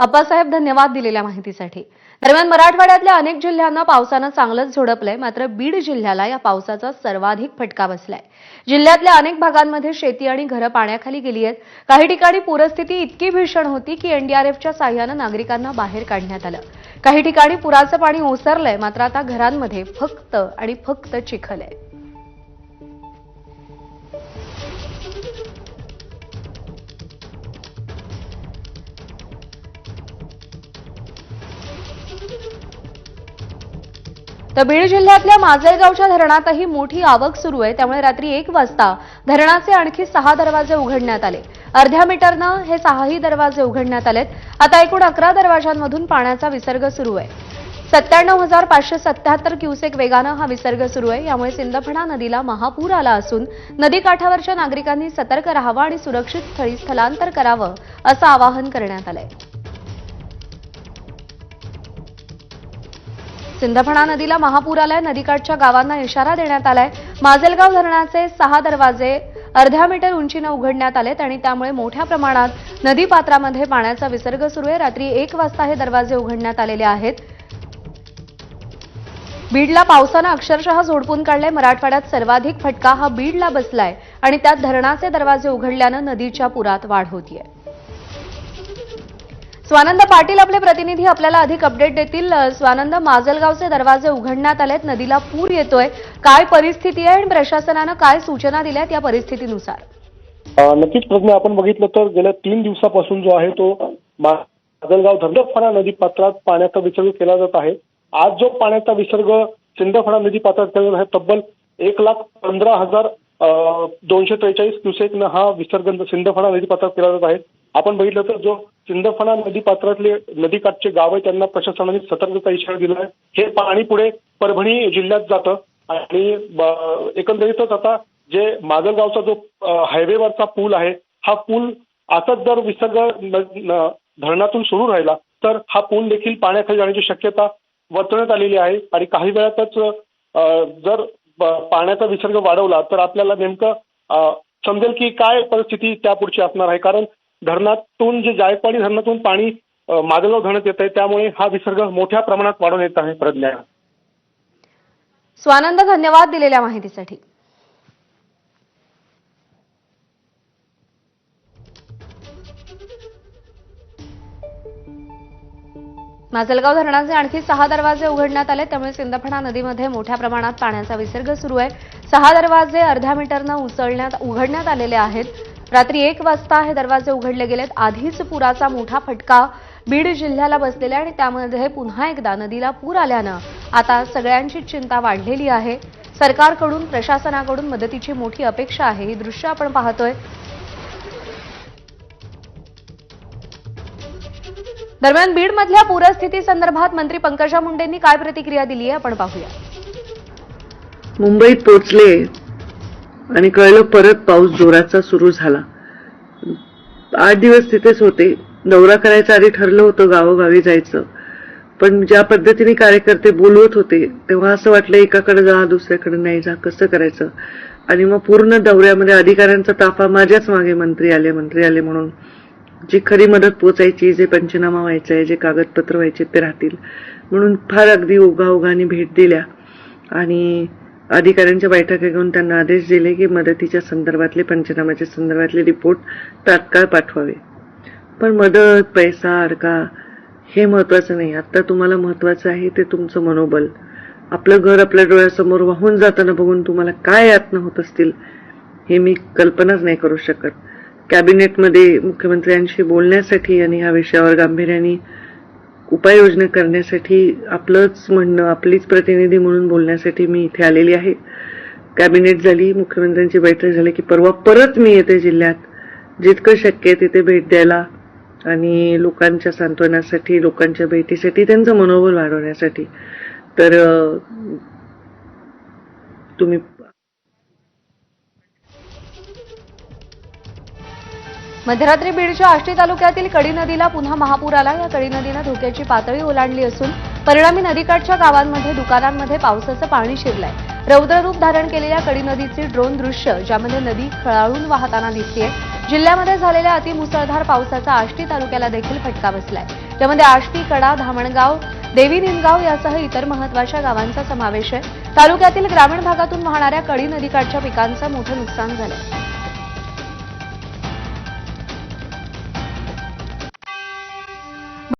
अप्पासाहेब धन्यवाद दिलेल्या माहितीसाठी. दरम्यान मराठवाड्यातल्या अनेक जिल्ह्यांना पावसानं चांगलंच झोडपलंय मात्र बीड जिल्ह्याला या पावसाचा सर्वाधिक फटका बसलाय. जिल्ह्यातल्या अनेक भागांमध्ये शेती आणि घरं पाण्याखाली गेली आहेत. काही ठिकाणी पूरस्थिती इतकी भीषण होती की एनडीआरएफच्या साह्यानं नागरिकांना बाहेर काढण्यात आलं. काही ठिकाणी पुराचं पाणी ओसरलंय मात्र आता घरांमध्ये फक्त आणि फक्त चिखल आहे. तर बीड जिल्ह्यातल्या माजलगावच्या धरणातही मोठी आवक सुरू आहे. त्यामुळे रात्री एक वाजता धरणाचे आणखी सहा दरवाजे उघडण्यात आले. अर्ध्या मीटरनं हे सहाही दरवाजे उघडण्यात आलेत. आता एकूण अकरा दरवाजांमधून पाण्याचा विसर्ग सुरू आहे. सत्त्याण्णव हजार पाचशे सत्याहत्तर क्युसेक वेगानं हा विसर्ग सुरू आहे. यामुळे सिंदफणा नदीला महापूर आला असून नदीकाठावरच्या नागरिकांनी सतर्क राहावं आणि सुरक्षित स्थळी स्थलांतर करावं असं आवाहन करण्यात आलं आहे सिंदफणा नदीला महापूर आलाय नदीकाठच्या गावांना इशारा देण्यात आलाय. माजलगाव धरणाचे सहा दरवाजे अर्ध्या मीटर उंचीनं उघडण्यात आलेत आणि त्यामुळे मोठ्या प्रमाणात नदीपात्रामध्ये पाण्याचा विसर्ग सुरू आहे. रात्री एक वाजता हे दरवाजे उघडण्यात आलेले आहेत. बीडला पावसानं अक्षरशः झोडपून काढले मराठवाड्यात सर्वाधिक फटका हा बीडला बसलाय आणि त्यात धरणाचे दरवाजे उघडल्यानं नदीच्या पुरात वाढ होतीये. स्वानंद पाटील आपले प्रतिनिधी आपल्याला अधिक अपडेट देतील. स्वानंद माजलगावचे दरवाजे उघडण्यात आलेत. नदीला पूर येतोय. काय परिस्थिती आहे आणि प्रशासनानं काय सूचना दिल्यात या परिस्थितीनुसार? नक्कीच प्रज्ञा आपण बघितलं तर गेल्या तीन दिवसापासून जो आहे तो माजलगाव धरडफणा नदी पात्रात पाण्याचा विसर्ग केला जात आहे. आज जो पाण्याचा विसर्ग सिंदफणा नदी पात्रात केला जात आहे तब्बल एक लाख पंधरा हजार दोनशे त्रेचाळीस क्युसेकनं हा विसर्ग सिंदफणा नदी पात्रात केला जात आहे. आपण बघितलं तर जो सिंदफणा नदी पात्रातले नदीकाठचे गाव आहे त्यांना प्रशासनाने सतर्कता इशारा दिला आहे हे पाणी पुढे परभणी जिल्ह्यात जातं आणि एकंदरीतच आता जे माजलगावचा जो हायवेवरचा पूल आहे हा पूल आताच जर विसर्ग न- धरणातून सुरू राहिला तर हा पूल देखील पाण्याखाली जाण्याची शक्यता वर्तवण्यात आलेली आहे. आणि काही वेळातच जर पाण्याचा विसर्ग वाढवला तर आपल्याला नेमकं समजेल की काय परिस्थिती त्यापुढची असणार आहे. कारण धरणातून जे जायकवाडी धरणातून पाणी अ, माजलगाव धरणात येत आहे त्यामुळे हा विसर्ग मोठ्या प्रमाणात वाढून येत आहे प्रज्ञा. स्वानंद धन्यवाद दिलेल्या माहितीसाठी. माजलगाव धरणाचे आणखी सहा दरवाजे उघडण्यात आले त्यामुळे सिंदफणा नदीमध्ये मोठ्या प्रमाणात पाण्याचा विसर्ग सुरू आहे. सहा दरवाजे अर्ध्या मीटरनं उसळण्यात उघडण्यात आलेले आहेत. रात्री एक वाजता हे दरवाजे उघडले गेलेत. आधीच पुराचा मोठा फटका बीड जिल्ह्याला बसलेला आहे आणि त्यामध्ये पुन्हा एकदा नदीला पूर आल्यानं आता सगळ्यांची चिंता वाढलेली आहे. सरकारकडून प्रशासनाकडून मदतीची मोठी अपेक्षा आहे. ही दृश्य आपण पाहतोय. दरम्यान बीडमधल्या पूरस्थिती संदर्भात मंत्री पंकजा मुंडेंनी काय प्रतिक्रिया दिली आहे? आपण पाहूया. मुंबईत पोचले आणि कळलं परत पाऊस जोराचा सुरू झाला. आठ दिवस तिथेच होते. दौरा करायचा आधी ठरलं होतं गावोगावी जायचं. पण ज्या पद्धतीने कार्यकर्ते बोलवत होते तेव्हा असं वाटलं एकाकडे जा दुसऱ्याकडे नाही जा कसं करायचं? आणि मग पूर्ण दौऱ्यामध्ये अधिकाऱ्यांचा ताफा माझ्याच मागे मंत्री आले मंत्री आले म्हणून. जी खरी मदत पोचायची जे पंचनामा व्हायचा आहे जे कागदपत्र व्हायचे ते राहतील. म्हणून फार अगदी ओघाओघाने भेट दिल्या. आणि अधिकाऱ्यांच्या बैठका घेऊन त्यांना आदेश दिले की मदतीच्या संदर्भातले पंचनामाच्या संदर्भातले रिपोर्ट तात्काळ पाठवावे. पण मदत पैसा अडका हे महत्वाचं नाही. आत्ता तुम्हाला महत्वाचं आहे ते तुमचं मनोबल. आपलं घर आपल्या डोळ्यासमोर वाहून जाताना बघून तुम्हाला काय यातना होत असतील हे मी कल्पनाच नाही करू शकत. कॅबिनेटमध्ये मुख्यमंत्र्यांशी बोलण्यासाठी आणि ह्या विषयावर गांभीर्याने उपाययोजना करण्यासाठी आपलंच म्हणणं आपलीच प्रतिनिधी म्हणून बोलण्यासाठी मी इथे आलेली आहे. कॅबिनेट झाली मुख्यमंत्र्यांची बैठक झाली की परवा परत मी येते जिल्ह्यात. जितकं शक्य आहे तिथे भेट द्यायला आणि लोकांच्या सांत्वनासाठी लोकांच्या भेटीसाठी त्यांचं मनोबल वाढवण्यासाठी. तर तुम्ही मध्यरात्री बीडच्या आष्टी तालुक्यातील कडी नदीला पुन्हा महापूर आला. या कडी नदीनं धोक्याची पातळी ओलांडली असून परिणामी नदीकाठच्या गावांमध्ये दुकानांमध्ये पावसाचं पाणी शिरलंय. रौद्ररूप धारण केलेल्या कडी नदीची ड्रोन दृश्य ज्यामध्ये नदी खळाळून वाहताना दिसतेय. जिल्ह्यामध्ये झालेल्या अतिमुसळधार पावसाचा आष्टी तालुक्याला देखील फटका बसलाय. त्यामध्ये आष्टी कडा धामणगाव देवी निमगाव यासह इतर महत्त्वाच्या गावांचा समावेश आहे. तालुक्यातील ग्रामीण भागातून वाहणाऱ्या कडी नदीकाठच्या पिकांचं मोठं नुकसान झालं